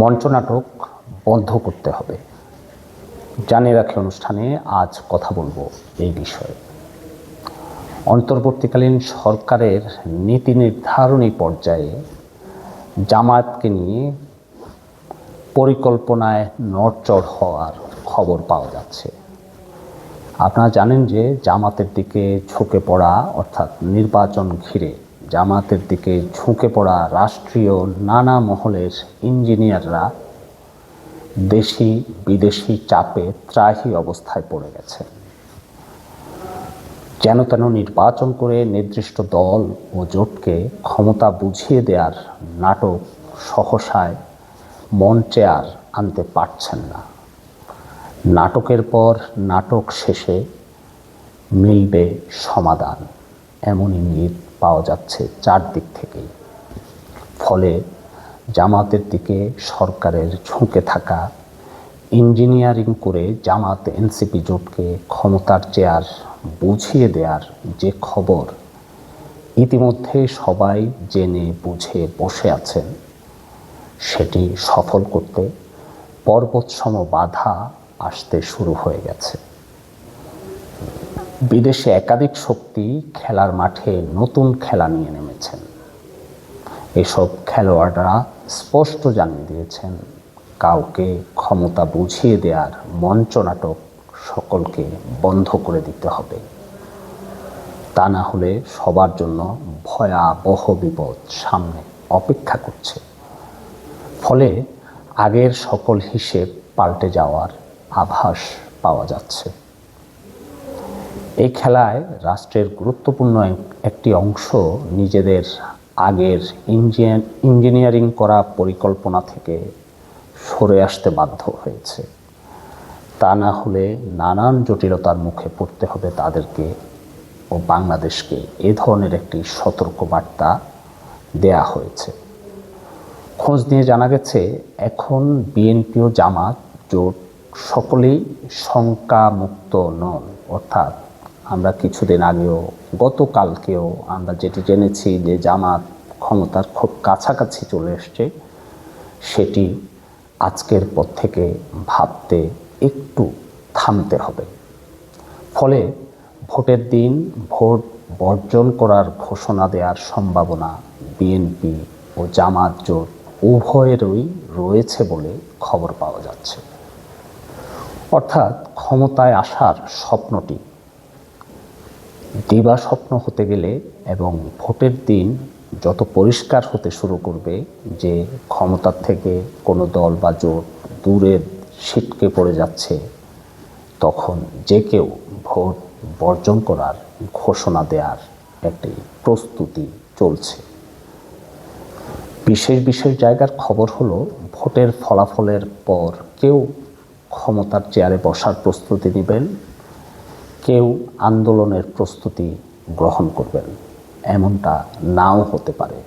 মঞ্চনাটক বন্ধ করতে হবে। জানিয়ে রাখি অনুষ্ঠানে আজ কথা বলব এই বিষয়ে। অন্তর্বর্তীকালীন সরকারের নীতি নির্ধারণী পর্যায়ে জামায়াতকে নিয়ে পরিকল্পনায় নড়চড় হওয়ার খবর পাওয়া যাচ্ছে। আপনারা জানেন যে জামাতের দিকে ঝুঁকে পড়া অর্থাৎ নির্বাচন ঘিরে জামাতের দিকে ঝুঁকে পড়া রাষ্ট্রীয় নানা মহলের ইঞ্জিনিয়াররা দেশি বিদেশি চাপে ত্রাহি অবস্থায় পড়ে গেছে। যেন তেন নির্বাচন করে নির্দিষ্ট দল ও জোটকে ক্ষমতা বুঝিয়ে দেওয়ার নাটক সহসায় মঞ্চে আর আনতে পারছেন না। নাটকের পর নাটক শেষে মিলবে সমাধান। এমন ইঙ্গিত পাওয়া যাচ্ছে চারদিক থেকেই। ফলে জামাতের দিকে সরকারের ঝুঁকে থাকা, ইঞ্জিনিয়ারিং করে জামাত এনসিপি জোটকে ক্ষমতার চেয়ার বুঝিয়ে দেওয়ার যে খবর, ইতিমধ্যে সবাই জেনে বুঝে বসে আছেন। সেটি সফল করতে পর্বতসম বাধা আসতে শুরু হয়ে গেছে। বিদেশে একাধিক শক্তি খেলার মাঠে নতুন খেলা নিয়ে নেমেছেন। এসব খেলোয়াড়রা স্পষ্ট জানিয়ে দিয়েছেন, কাউকে ক্ষমতা বুঝিয়ে দেওয়ার মঞ্চনাটক সকলকে বন্ধ করে দিতে হবে। তা না হলে সবার জন্য ভয়াবহ বিপদ সামনে অপেক্ষা করছে। ফলে আগের সকল হিসেব পাল্টে যাওয়ার আভাস পাওয়া যাচ্ছে। এই খেলায় রাষ্ট্রের গুরুত্বপূর্ণ এক- একটি অংশ নিজেদের আগের ইঞ্জিনিয়ার ইঞ্জিনিয়ারিং করা পরিকল্পনা থেকে সরে আসতে বাধ্য হয়েছে। তা না হলে নানান জটিলতার মুখে পড়তে হবে তাদেরকে ও বাংলাদেশকে। এ ধরনের একটি সতর্ক বার্তা দেয়া হয়েছে। খোঁজ নিয়ে জানা গেছে, এখন বিএনপি ও জামাত জোট সকলেই শঙ্কামুক্ত নন, অর্থাৎ আমরা কিছুদিন আগেও, গতকালকেও আমরা যেটি জেনেছি যে জামাত ক্ষমতার খুব কাছাকাছি চলে এসছে, সেটি আজকের পর থেকে ভাবতে একটু থামতে হবে। ফলে ভোটের দিন ভোট বর্জন করার ঘোষণা দেওয়ার সম্ভাবনা বিএনপি ও জামাত জোট উভয়েরই রয়েছে বলে খবর পাওয়া যাচ্ছে। অর্থাৎ ক্ষমতায় আসার স্বপ্নটি দিবা স্বপ্ন হতে গেলে এবং ভোটের দিন যত পরিষ্কার হতে শুরু করবে যে ক্ষমতার থেকে কোনো দল বা জোট দূরে ছিটকে পড়ে যাচ্ছে, তখন যে কেউ ভোট বর্জন করার ঘোষণা দেওয়ার একটি প্রস্তুতি চলছে। বিশেষ বিশেষ জায়গার খবর হলো, ভোটের ফলাফলের পর কেউ ক্ষমতার চেয়ারে বসার প্রস্তুতি নেবেন কেউ আন্দোলনের প্রস্তুতি গ্রহণ করবেন। এমনটা নাও হতে পারে।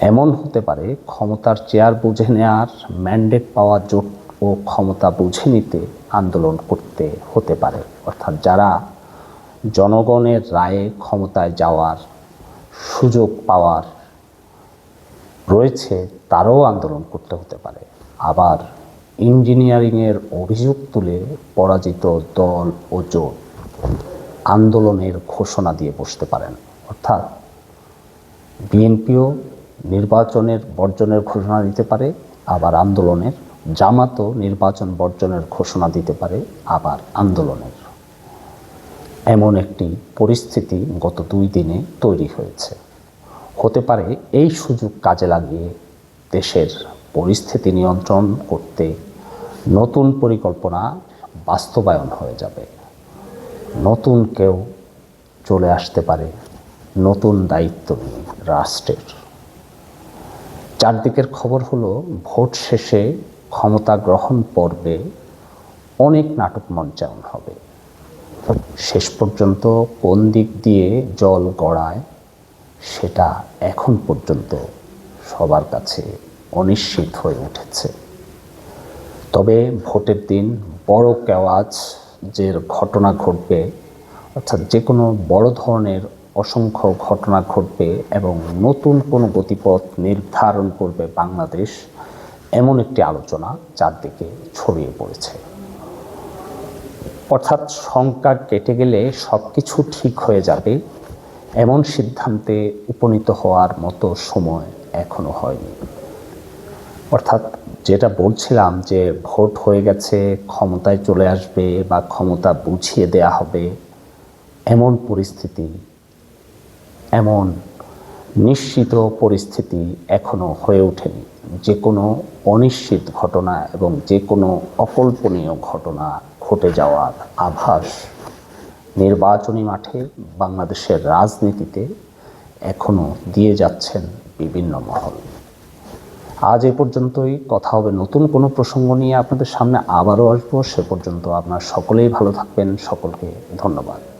এমন হতে পারে, ক্ষমতার চেয়ার বুঝে নেওয়ার ম্যান্ডেট পাওয়া জোট ও ক্ষমতা বুঝে নিতে আন্দোলন করতে হতে পারে। অর্থাৎ যারা জনগণের রায়ে ক্ষমতায় যাওয়ার সুযোগ পাওয়ার রয়েছে, তারাও আন্দোলন করতে হতে পারে। আবার ইঞ্জিনিয়ারিংয়ের অভিযোগ তুলে পরাজিত দল ও জোট আন্দোলনের ঘোষণা দিয়ে বসতে পারেন। অর্থাৎ বিএনপিও নির্বাচনের বর্জনের ঘোষণা দিতে পারে, আবার আন্দোলনের জামাতও নির্বাচন বর্জনের ঘোষণা দিতে পারে, আবার আন্দোলনের। এমন একটি পরিস্থিতি গত দুই দিনে তৈরি হয়েছে। হতে পারে এই সুযোগ কাজে লাগিয়ে দেশের পরিস্থিতি নিয়ন্ত্রণ করতে নতুন পরিকল্পনা বাস্তবায়ন হয়ে যাবে। নতুন কেউ চলে আসতে পারে, নতুন দায়িত্ব নিয়ে রাষ্ট্রের। চারদিকের খবর হলো, ভোট শেষে ক্ষমতা গ্রহণ পর্বে অনেক নাটক মঞ্চায়ন হবে। শেষ পর্যন্ত কোন দিক দিয়ে জল গড়ায়, সেটা এখন পর্যন্ত সবার কাছে অনিশ্চিত হয়ে উঠেছে। তবে ভোটের দিন বড় কেওয়াজ যে ঘটনা ঘটবে, অর্থাৎ যে কোনো বড় ধরনের অসংখ্য ঘটনা ঘটবে এবং নতুন কোনো গতিপথ নির্ধারণ করবে বাংলাদেশ, এমন একটি আলোচনা চারদিকে ছড়িয়ে পড়েছে। অর্থাৎ শঙ্কা কেটে গেলে সব কিছু ঠিক হয়ে যাবে, এমন সিদ্ধান্তে উপনীত হওয়ার মতো সময় এখনও হয়নি। অর্থাৎ যেটা বলছিলাম যে ভোট হয়ে গেছে, ক্ষমতায় চলে আসবে বা ক্ষমতা বুঝিয়ে দেয়া হবে, এমন পরিস্থিতি, এমন নিশ্চিত পরিস্থিতি এখনও হয়ে ওঠেনি। যে কোনো অনিশ্চিত ঘটনা এবং যে কোনো অকল্পনীয় ঘটনা ঘটে যাওয়ার আভাস নির্বাচনী মাঠে বাংলাদেশের রাজনীতিতে এখনও দিয়ে যাচ্ছেন বিভিন্ন মহল। আজ এ পর্যন্তই। কথা হবে নতুন কোনো প্রসঙ্গ নিয়ে। আপনাদের সামনে আবারও আসব। সে পর্যন্ত আপনার সকলেই ভালো থাকবেন। সকলকে ধন্যবাদ।